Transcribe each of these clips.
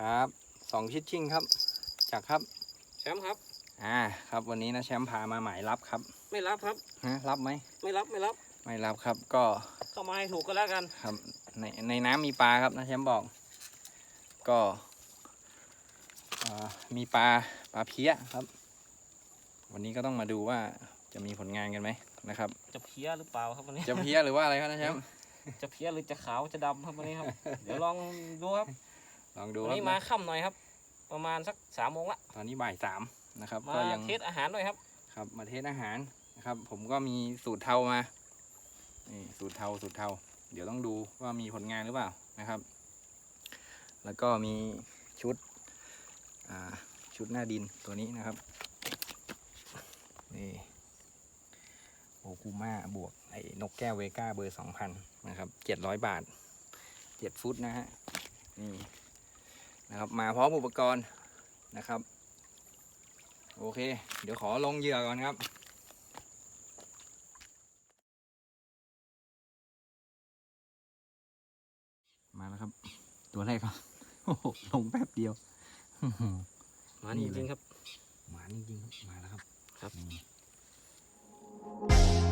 ครับสองชิดชิ่งครับ จากครับแชมป์ครับ อ่าครับวันนี้นะแชมป์พามาหมายรับครับไม่รับครับฮะรับไหมไม่รับไม่รับไม่รับครับก็เข้ามาให้ถูกก็แล้วกันครับในในน้ำมีปลาครับนะแชมป์บอก ก็อ่ามีปลาปลาเพี้ยครับ วันนี้ก็ต้องมาดูว่าจะมีผลงานกันไหมนะครับ จะเพี้ยหรือเปล่าครับวันนี้ จะเพี้ยหรือว่าอะไรครับนะแชมป์จะเพี้ยหรือจะขาวจะดำครับวันนี้ครับ เดี๋ยวลองดูครับ ลองดูวันครับนี้มาค่ำหน่อยครับ ประมาณสักสามโมงละตอนนี้บ่ายสามนะครับมาก็ยังเทสอาหารหน่อยครับ ครับ มาเทสอาหารนะครับ ผมก็มีสูตรเทามานี่สูตรเทาสูตรเทา เดี๋ยวต้องดูว่ามีผลงานหรือเปล่านะครับ แล้วก็มีชุดอ่าชุดหน้าดินตัวนี้นะครับนี่โอคูมาบวกไอ้นกแก้วเวก้าเบอร์สองพันนะครับเจ็ดร้อยบาทเจ็ดฟุตนะฮะนี่ นะครับ มาพร้อมอุปกรณ์นะครับ โอเค เดี๋ยวขอลงเหยื่อก่อนครับมาแล้วครับ ตัวแรกครับโอ้โหลงแป๊บเดียวมาจริงๆครับหมาจริงๆครับมาแล้วครับ ครับ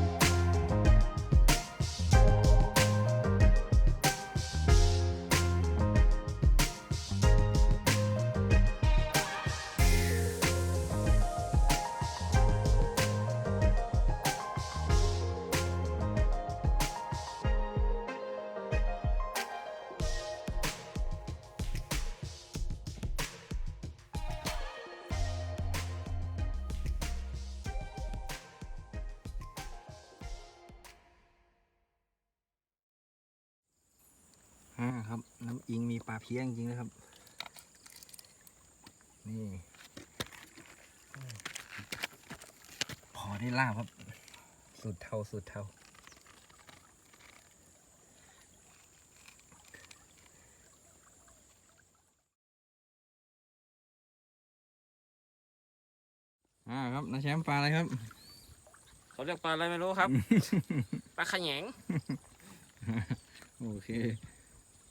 นี่อ่าครับ น้ำอิงมีปลาเพี้ยจริงๆนะครับ นี่พอได้ลาบครับ สุดเทาสุดเทาอ่าครับนาแชมป์ปลาอะไรครับเขาเรียกปลาอะไรไม่รู้ครับ ปลาขะแหยงโอเค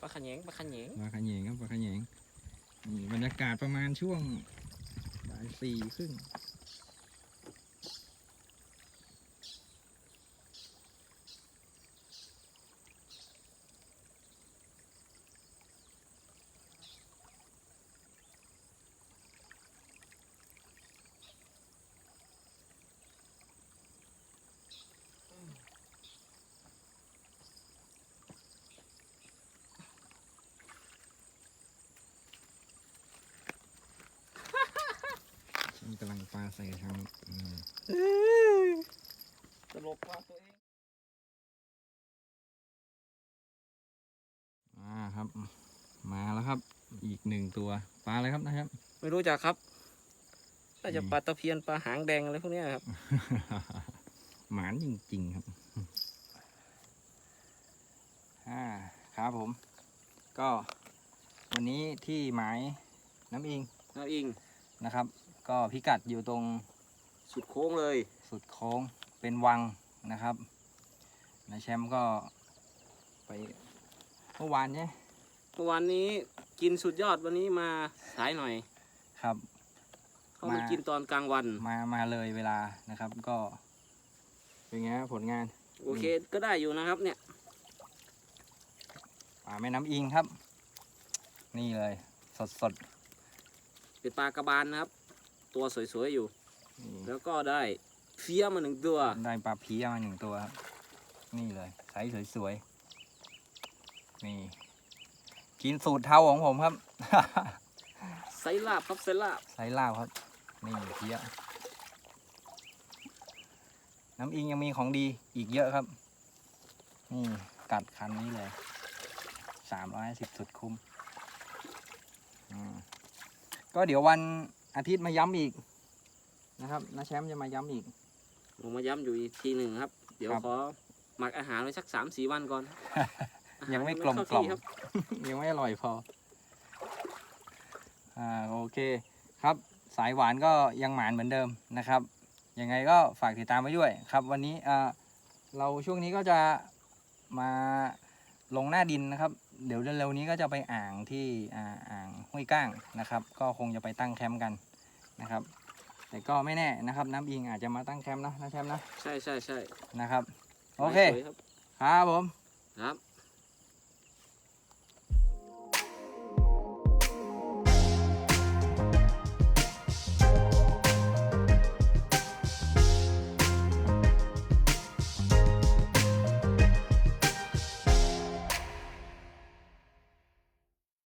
ปลาขยงปลาขยงปลาขะเหยงครับปลาขะเหยงนี่บรรยากาศประมาณช่วงบ่ายสี่ครึ่ง ฉันกำลังปลาใส่ทางอืมตลกปลาตัวเองอ่าครับ มาแล้วครับ อีกหนึ่งตัวปลาอะไรครับนะครับ ไม่รู้จักครับน่าจะอืมปลาตะเพียนปลาหางแดงอะไรพวกเนี้ยครับ หมานจริงๆครับอ่าครับผม ก็วันนี้ที่หมายน้ำอิงน้าอิงนะครับ ก็พิกัดอยู่ตรงสุดโค้งเลย สุดโค้งเป็นวังนะครับนายแชมป์ก็ไปเมื่อวานเนี่ยเมื่อวานนี้กินสุดยอดวันนี้มาสายหน่อยครับ เขามามากินตอนกลางวัน มามาเลยเวลานะครับ ก็เป็นไงครับผลงานโอเคก็ได้อยู่นะครับเนี่ยป่าแม่น้ำอิงครับ นี่เลย สดสดเป็นปลากระบาลนะครับ ตัวสวยๆอยู่ๆนี่แล้วก็ได้เฟี้ยมาหนึ่งตัว ได้ปลาเพี้ยมาหนึ่งตัวครับนี่เลยไซส์สวยๆ นี่ กินสูตรเทาของผมครับ ไซลาบครับไซลาบไซส์ลาบครับ นี่เพี้ย น้ำอิงยังมีของดีอีกเยอะครับ นี่กัดคันนี้เลย สามร้อยสิบสุดคุ้มอืมก็เดี๋ยววัน อาทิตย์มาย้ำอีกนะครับนาแชมป์จะมาย้ำอีก ผมมาย้ำอยู่อีกทีหนึ่งครับ เดี๋ยวครับ ขอหมักอาหารไว้สักสามสี่วันก่อนยังไม่อาหารกลมเข้ากล่อมที่ครับ ยังไม่อร่อยพอ อ่าโอเคครับ สายหวานก็ยังหมานเหมือนเดิมนะครับ ยังไงก็ฝากติดตามไว้ด้วยครับ วันนี้อ่าเราช่วงนี้ก็จะมาลงหน้าดินนะครับ เดี๋ยวเร็วๆนี้ก็จะไปอ่างที่อ่าอ่างห้วยก้างนะครับ ก็คงจะไปตั้งแคมป์กันนะครับ แต่ก็ไม่แน่นะครับ น้ำอิงอาจจะมาตั้งแคมป์เนอะนะแชมป์นะใช่ใช่ใช่นะครับ โอเคสวยครับครับผมครับ